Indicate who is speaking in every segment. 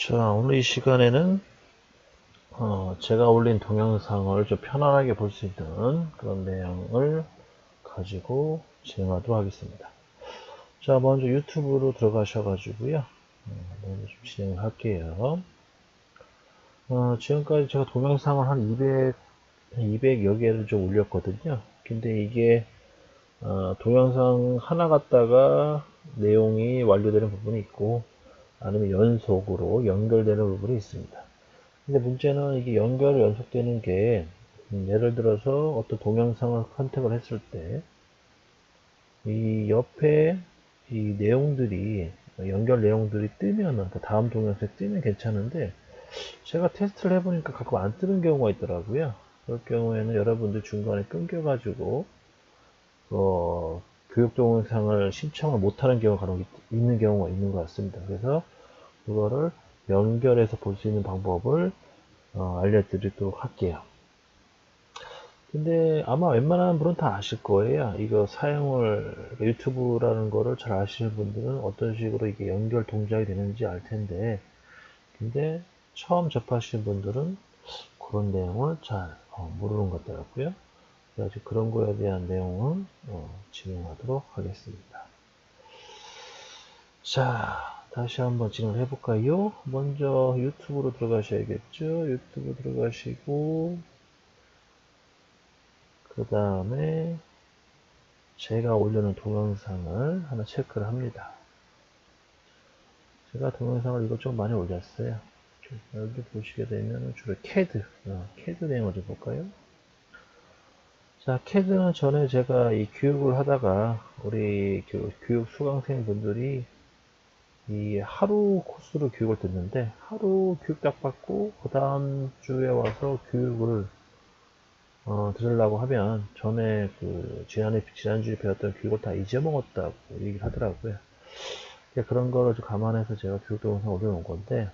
Speaker 1: 자, 오늘 이 시간에는 어, 제가 올린 동영상을 좀 편안하게 볼 수 있는 그런 내용을 가지고 진행하도록 하겠습니다. 자, 먼저 유튜브로 들어가셔 가지고요. 어, 먼저 좀 진행을 할게요. 어, 지금까지 제가 동영상을 한 200, 200여 개를 좀 올렸거든요. 근데 이게 어, 동영상 하나 갖다가 내용이 완료되는 부분이 있고 아니면 연속으로 연결되는 부분이 있습니다. 근데 문제는 이게 연결 연속되는 게 음, 예를 들어서 어떤 동영상을 컨택을 했을 때 이 옆에 이 내용들이 연결 내용들이 뜨면은 그 다음 동영상에 뜨면 괜찮은데 제가 테스트를 해보니까 가끔 안 뜨는 경우가 있더라고요. 그럴 경우에는 여러분들 중간에 끊겨가지고 어, 교육 동영상을 신청을 못하는 경우가 있는 경우가 있는 것 같습니다. 그래서 그거를 연결해서 볼 수 있는 방법을 어, 알려드리도록 할게요. 근데 아마 웬만한 분은 다 아실 거예요. 이거 사용을 유튜브라는 거를 잘 아시는 분들은 어떤 식으로 이게 연결 동작이 되는지 알 텐데 근데 처음 접하시는 분들은 그런 내용을 잘 어, 모르는 것 같더라고요. 그래서 그런 거에 대한 내용을 어, 진행하도록 하겠습니다. 자, 다시 한번 진행을 해볼까요? 먼저 유튜브로 들어가셔야겠죠? 유튜브 들어가시고, 그 다음에 제가 올려놓은 동영상을 하나 체크를 합니다. 제가 동영상을 이것 좀 많이 올렸어요. 좀 여기 보시게 되면 주로 캐드, 어, 캐드 내용을 좀 볼까요? 자, 캐드는 전에 제가 이 교육을 하다가 우리 교- 교육 수강생 분들이 이 하루 코스로 교육을 듣는데 하루 교육 딱 받고 그 다음 주에 와서 교육을 어, 들으려고 하면 전에 그 지난해 지난주에 배웠던 교육을 다 잊어먹었다고 얘기를 하더라고요. 그러니까 그런 거를 좀 감안해서 제가 교육 동영상 올려놓은 건데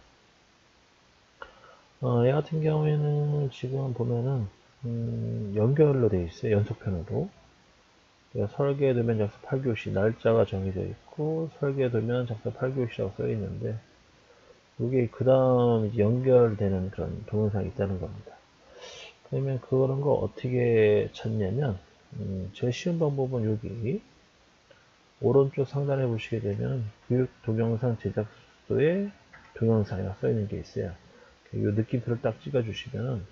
Speaker 1: 어, 얘 같은 경우에는 지금 보면은 음, 연결로 되어 있어요. 연속편으로. 그러니까 설계에 두면 작성 8교시 날짜가 정해져 있고 설계에 두면 작성 8교시라고 써 있는데 이게 그 다음 연결되는 그런 동영상이 있다는 겁니다. 그러면 그런 거 어떻게 찾냐면 음, 제일 쉬운 방법은 여기 오른쪽 상단에 보시게 되면 교육 동영상 제작소에 동영상이라고 써 있는 게 있어요. 이 느낌표를 딱 찍어 주시면은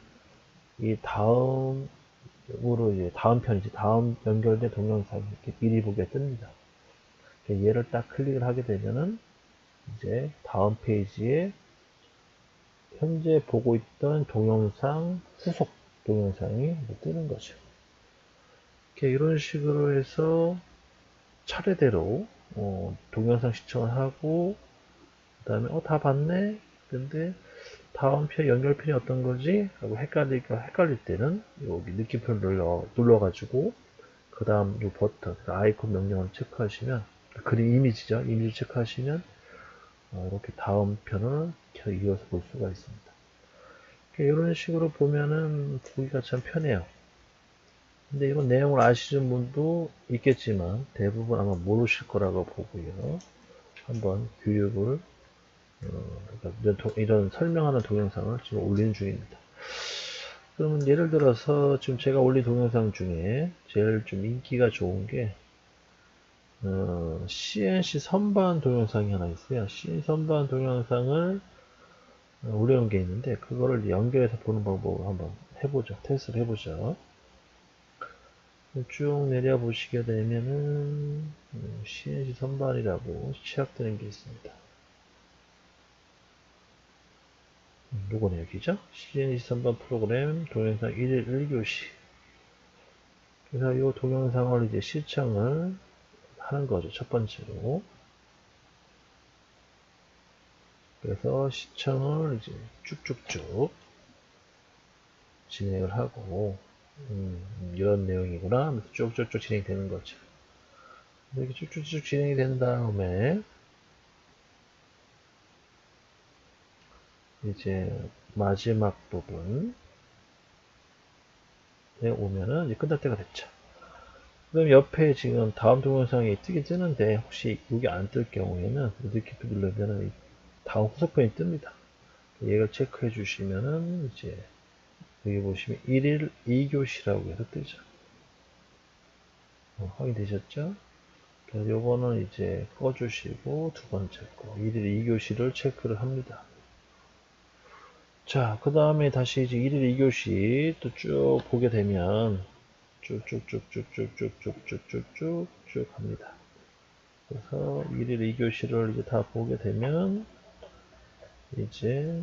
Speaker 1: 이 다음으로 이제 다음 편이지 다음 연결된 동영상이 이렇게 미리 보게 뜹니다. 얘를 딱 클릭을 하게 되면은 이제 다음 페이지에 현재 보고 있던 동영상 후속 동영상이 뜨는 거죠. 이렇게 이런 식으로 해서 차례대로 어, 동영상 시청을 하고 그 다음에 어 다 봤네 근데 다음 편 연결편이 어떤 거지? 하고 헷갈리가 헷갈릴 때는 여기 느낌표를 눌러 눌러가지고 그 다음 이 버튼 그 아이콘 명령을 체크하시면 그림 이미지죠 이미지 체크하시면 어, 이렇게 다음 편을 켜- 이어서 볼 수가 있습니다. 이런 식으로 보면은 보기가 참 편해요. 근데 이런 내용을 아시는 분도 있겠지만 대부분 아마 모르실 거라고 보고요. 한번 교육을 이런, 도- 이런 설명하는 동영상을 지금 올리는 중입니다. 그러면 예를 들어서 지금 제가 올린 동영상 중에 제일 좀 인기가 좋은 게 어, CNC 선반 동영상이 하나 있어요. CNC 선반 동영상을 어, 올려놓은 게 있는데 그거를 연결해서 보는 방법을 한번 해보죠. 테스트를 해보죠. 쭉 내려 보시게 되면은 음, CNC 선반이라고 시작되는 게 있습니다. 음, 요거는 여기죠. CNC 선반 프로그램 동영상 1일 1교시. 그래서 이 동영상을 이제 시청을 하는 거죠. 첫 번째로. 그래서 시청을 이제 쭉쭉쭉 진행을 하고, 음, 이런 내용이구나 하면서 쭉쭉쭉 진행이 되는 거죠. 이렇게 쭉쭉쭉 진행이 된 다음에, 이제 마지막 부분에 오면은 이제 끝날 때가 됐죠. 그럼 옆에 지금 다음 동영상이 뜨긴 뜨는데 혹시 여기 안 뜰 경우에는 이렇게 누르면은 이 다음 후속편이 뜹니다. 얘를 체크해 주시면은 이제 여기 보시면 1일 2교시라고 해서 뜨죠. 어, 확인되셨죠? 요거는 이제 꺼주시고 두 번째 거 1일 2교시를 체크를 합니다. 자, 그 다음에 다시 이제 1일 2교시 또 쭉 보게 되면 쭉쭉쭉쭉쭉쭉쭉쭉쭉쭉 합니다. 그래서 1일 2교시를 이제 다 보게 되면 이제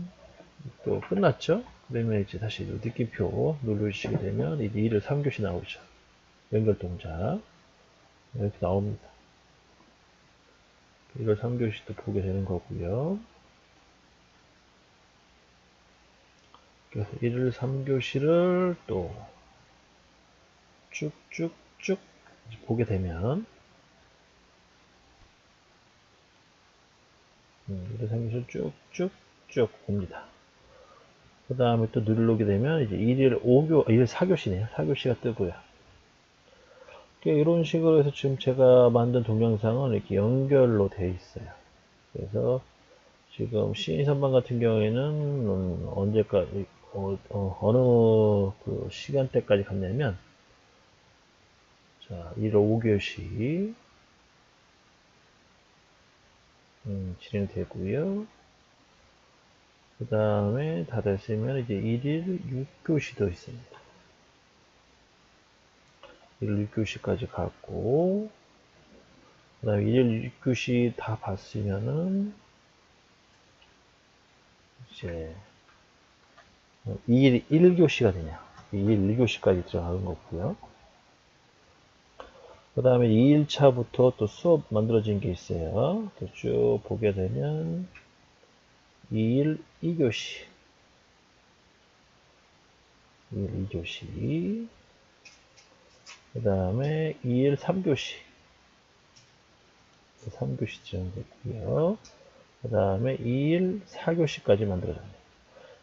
Speaker 1: 또 끝났죠? 그러면 이제 다시 느낌표 누르시게 되면 이제 1일 3교시 나오죠. 연결 동작 이렇게 나옵니다. 1일 3교시도 보게 되는 거고요. 그래서 1일 3교시를 또 쭉쭉쭉 보게 되면 1일 3교시를 쭉쭉쭉 봅니다. 그 다음에 또 누르게 되면 이제 1일 5교, 1일 4교시네요. 4교시가 뜨고요. 이런 식으로 해서 지금 제가 만든 동영상은 이렇게 연결로 되어 있어요. 그래서 지금 시인 선반 같은 경우에는 언제까지 어, 어, 느 그 시간대까지 갔냐면 자 1월 5교시 음, 진행되고요. 그 다음에 다 됐으면 이제 1일 6교시도 있습니다. 1일 6교시까지 갔고 그 다음에 1일 6교시 다 봤으면은 이제 2일 1교시가 되냐. 2일 1교시까지 들어가는 거고요. 그 다음에 2일차부터 또 수업 만들어진 게 있어요. 쭉 보게 되면 2일 2교시. 2일 2교시. 그 다음에 2일 3교시. 3교시 지정됐고요. 그 다음에 2일 4교시까지 만들어졌네요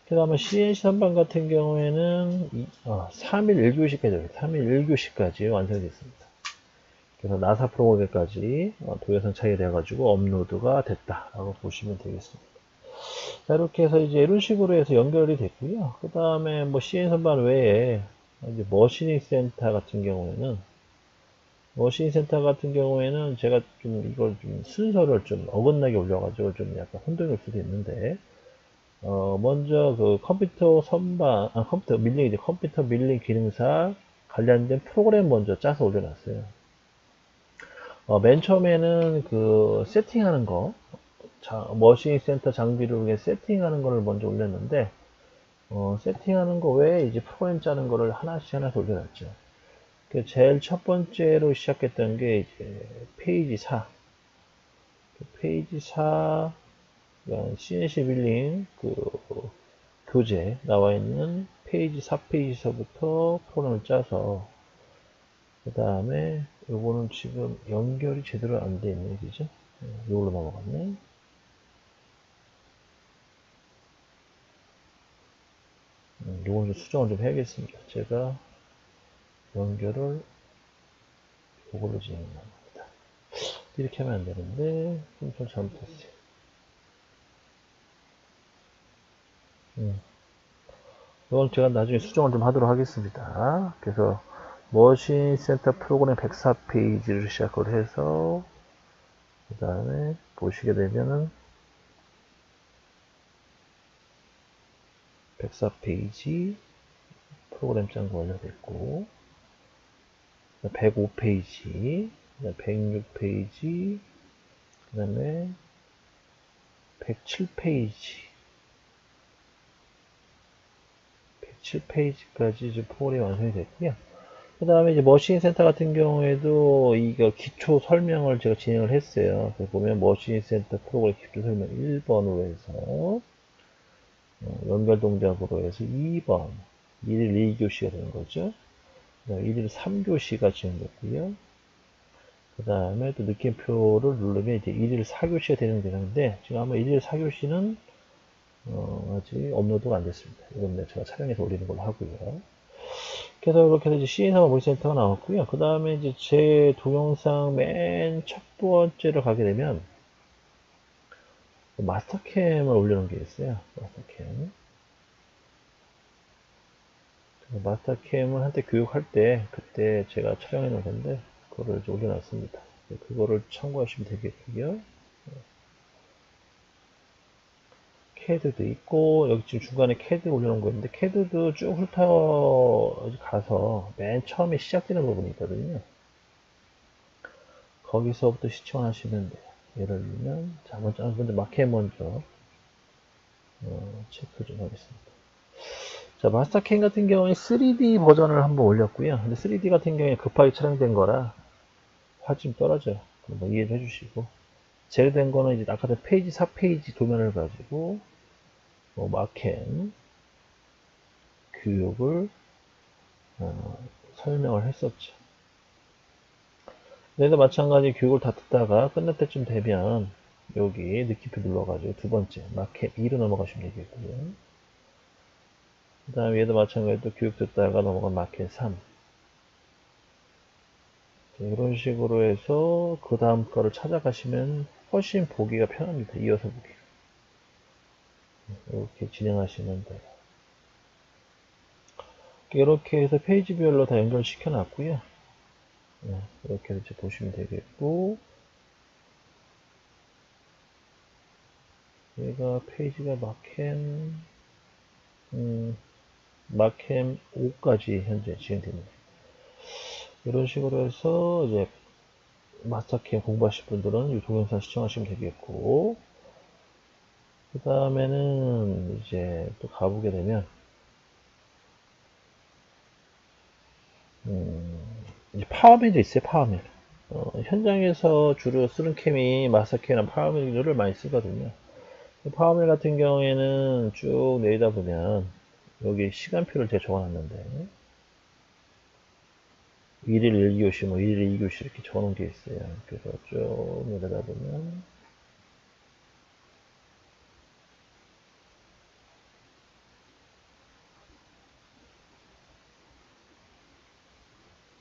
Speaker 1: 그 다음에 CNC 선반 같은 경우에는 이, 어, 3일 1교시까지 3일 1교시까지 완성됐습니다. 그래서 나사 프로그램까지 어, 동영상 차이되어 가지고 업로드가 됐다라고 보시면 되겠습니다. 자 이렇게 해서 이제 이런 식으로 해서 연결이 됐고요. 그 다음에 뭐 CN 선반 외에 이제 머신닝 센터 같은 경우에는 머신 센터 같은 경우에는 제가 좀 이걸 좀 순서를 좀 어긋나게 올려가지고 좀 약간 혼동일 수도 있는데 어, 먼저 그 컴퓨터 선반, 아, 컴퓨터 밀링, 이제 컴퓨터 밀링 기능사 관련된 프로그램 먼저 짜서 올려놨어요. 어, 맨 처음에는 그 세팅하는 거, 자, 머신 센터 장비를 세팅하는 거를 먼저 올렸는데, 어, 세팅하는 거 외에 이제 프로그램 짜는 거를 하나씩 하나씩 올려놨죠. 그 제일 첫 번째로 시작했던 게 이제 페이지 4. 그 페이지 4, CNC 빌링 그 교재 나와 있는 페이지 4페이지서부터 프로그램을 짜서 그 다음에 요거는 지금 연결이 제대로 안 돼 있네. 그죠? 요걸로 넘어갔네. 음, 요거는 수정을 좀 해야겠습니다. 제가 연결을 요걸로 진행합니다. 이렇게 하면 안 되는데 좀 잘못했어요 이건 제가 나중에 수정을 좀 하도록 하겠습니다. 그래서 머신 센터 프로그램 104페이지를 시작을 해서 그 다음에 보시게 되면은 104페이지 프로그램 짠거 완료됐고 105페이지 106페이지 그 다음에 107페이지 7페이지까지 이제 프로그램이 완성이 됐고요. 그 다음에 이제 머신 센터 같은 경우에도 이거 기초 설명을 제가 진행을 했어요. 보면 머신 센터 프로그램 기초 설명 1번으로 해서 어, 연결 동작으로 해서 2번 1일 2교시가 되는 거죠. 1일 3교시가 진행됐고요. 그 다음에 또 느낌표를 누르면 이제 1일 4교시가 되는 되는데 지금 아마 1일 4교시는 어, 아직 업로드가 안 됐습니다. 이건 제가 촬영해서 올리는 걸로 하고요. 그래서 이렇게 해서 이제 CN3 모니센터가 나왔고요. 그 다음에 이제 제 동영상 맨 첫 번째로 가게 되면 마스터캠을 올려놓은 게 있어요. 마스터캠. 마스터캠을 한때 교육할 때 그때 제가 촬영해 놓은 건데 그거를 올려놨습니다. 그거를 참고하시면 되겠고요. 캐드도 있고 여기 지금 중간에 캐드 올려놓은 거 있는데 캐드도 쭉 훑어 가서 맨 처음에 시작되는 부분이 있거든요. 거기서부터 시청하시면 돼요. 예를 들면 자 먼저 먼저 마켓 먼저 어, 체크 좀 하겠습니다. 자 마스터캠 같은 경우에 3D 버전을 한번 올렸고요. 근데 3D 같은 경우에 급하게 촬영된 거라 화질 떨어져요. 뭐 이해를 해주시고 제외된 거는 이제 아까 전 페이지 4페이지 도면을 가지고 뭐 마캠 교육을 어, 설명을 했었죠. 얘도 마찬가지 교육을 다 듣다가 끝날 때쯤 되면 여기 느낌표 눌러가지고 두 번째 마켓 2로 넘어가시면 되겠고요. 그 다음에 얘도 마찬가지로 교육 듣다가 넘어간 마켓 3. 이런 식으로 해서 그 다음 거를 찾아가시면 훨씬 보기가 편합니다. 이어서 보기. 이렇게 진행하시면 돼요. 이렇게 해서 페이지별로 다 연결시켜 놨고요. 네, 이렇게 이제 보시면 되겠고 얘가 페이지가 마캠 음, 마캠 5까지 현재 진행됩니다. 이런 식으로 해서 이제 마스터캠 공부하실 분들은 이 동영상 시청하시면 되겠고 그 다음에는 이제 또 가보게 되면 음, 이제 파워맨도 있어요 파워맨 어, 현장에서 주로 쓰는 캠이 마스터캠이나 파워맨을 많이 쓰거든요 파워맨 같은 경우에는 쭉 내리다 보면 여기 시간표를 제가 적어놨는데 1일 1교시, 뭐 1일 2교시 이렇게 적어놓은 게 있어요. 그래서 쭉 내려다 보면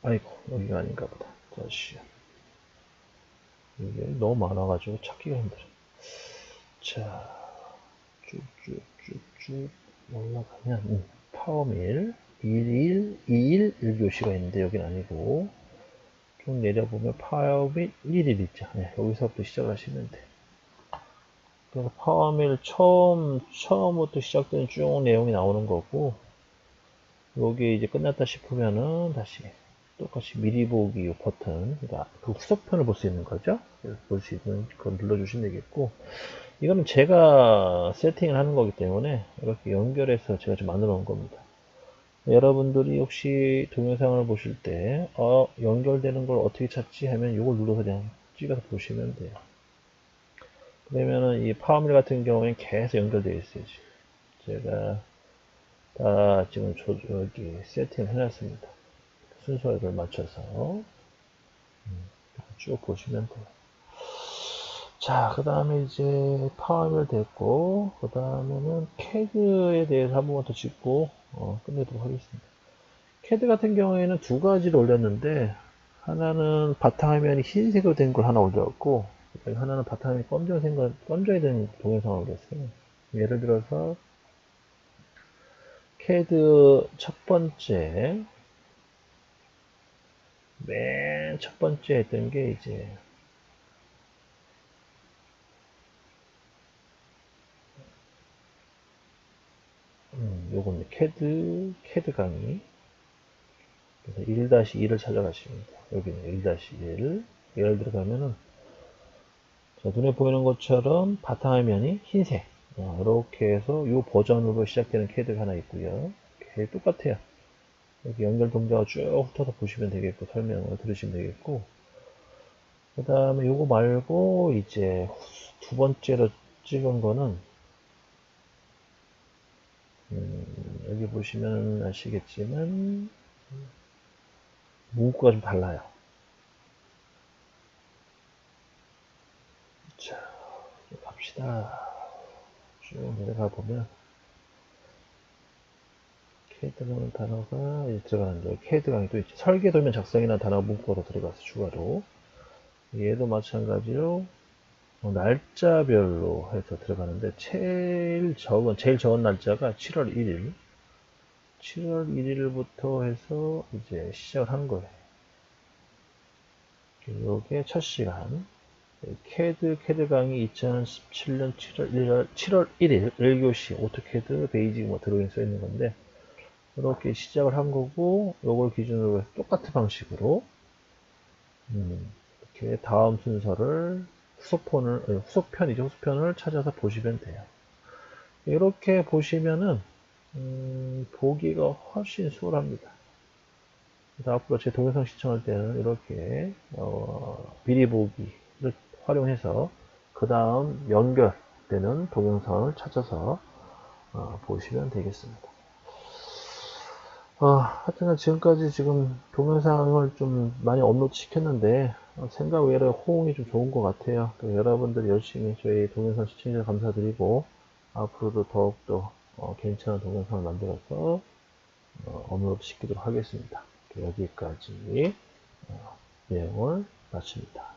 Speaker 1: 아이고 여기가 아닌가 보다. 자시 이게 너무 많아가지고 찾기가 힘들어. 자 쭉쭉쭉쭉 올라가면 음, 파워밀 1일, 2일, 1교시가 있는데 여긴 아니고 쭉 내려보면 파워밀 1일 있죠. 네, 여기서부터 시작을 하시면 돼. 그래서 파워밀 처음, 처음부터 시작되는 쭉 내용이 나오는 거고 여기 이제 끝났다 싶으면은 다시 똑같이 미리 보기 버튼 그러니까 그 후속편을 볼 수 있는 거죠. 볼 수 있는 그걸 눌러주시면 되겠고 이거는 제가 세팅을 하는 거기 때문에 이렇게 연결해서 제가 좀 만들어 놓은 겁니다. 여러분들이 혹시 동영상을 보실 때 어, 연결되는 걸 어떻게 찾지 하면 이걸 눌러서 그냥 찍어서 보시면 돼요. 그러면은 이 파워밀 같은 경우에는 계속 연결되어 있어요. 제가 다 지금 저, 여기 세팅을 해놨습니다. 순서를 맞춰서 음, 쭉 보시면 돼요. 자, 그 다음에 이제 파워밀 됐고, 그 다음에는 캐드에 대해서 한 번만 더 짚고 어, 끝내도록 하겠습니다. 캐드 같은 경우에는 두 가지를 올렸는데 하나는 바탕화면이 흰색으로 된 걸 하나 올렸고 하나는 바탕화면이 검정색 검정이 된 동영상을 올렸어요. 예를 들어서 캐드 첫 번째 맨 첫 번째 했던 게 이제 음, 요건 캐드, 캐드 강의. 그래서 1-1을 찾아가시면 돼요. 여기는 1-1. 예를 들어 가면은, 자, 눈에 보이는 것처럼 바탕화면이 흰색. 어, 이렇게 해서 요 버전으로 시작되는 캐드가 하나 있고요. 똑같아요. 여기 연결 동작을 쭉 훑어서 보시면 되겠고, 설명을 들으시면 되겠고, 그 다음에 요거 말고, 이제 두 번째로 찍은 거는, 음, 여기 보시면 아시겠지만 문구가 좀 달라요. 자, 갑시다. 쭉 내려가 보면 캐드라는 단어가 들어가는데 강의 또. 설계 도면 작성이나 단어 문구가 더 들어가서 추가로 얘도 마찬가지로 어, 날짜별로 해서 들어가는데 제일 적은 제일 적은 날짜가 7월 1일 7월 1일부터 해서 이제 시작을 한 거예요. 요게 첫 시간 캐드 캐드 강의 2017년 7월 1일, 7월 1일 1교시 오토캐드 베이직 뭐 들어있는 써 있는 건데 이렇게 시작을 한 거고 요걸 기준으로 해서 똑같은 방식으로 음, 이렇게 다음 순서를 후속편을 어, 후속편이죠. 후속편을 찾아서 보시면 돼요. 이렇게 보시면은 음, 보기가 훨씬 수월합니다. 앞으로 제 동영상 시청할 때는 이렇게 어, 미리 보기를 활용해서 그 다음 연결되는 동영상을 찾아서 어, 보시면 되겠습니다 어, 하여튼 지금까지 지금 동영상을 좀 많이 업로드 시켰는데 어, 생각 외로 호응이 좀 좋은 것 같아요. 여러분들 열심히 저희 동영상 시청자 감사드리고 앞으로도 더욱더 어, 괜찮은 동영상을 만들어서 어, 업로드 시키도록 하겠습니다. 여기까지 어, 내용을 마칩니다.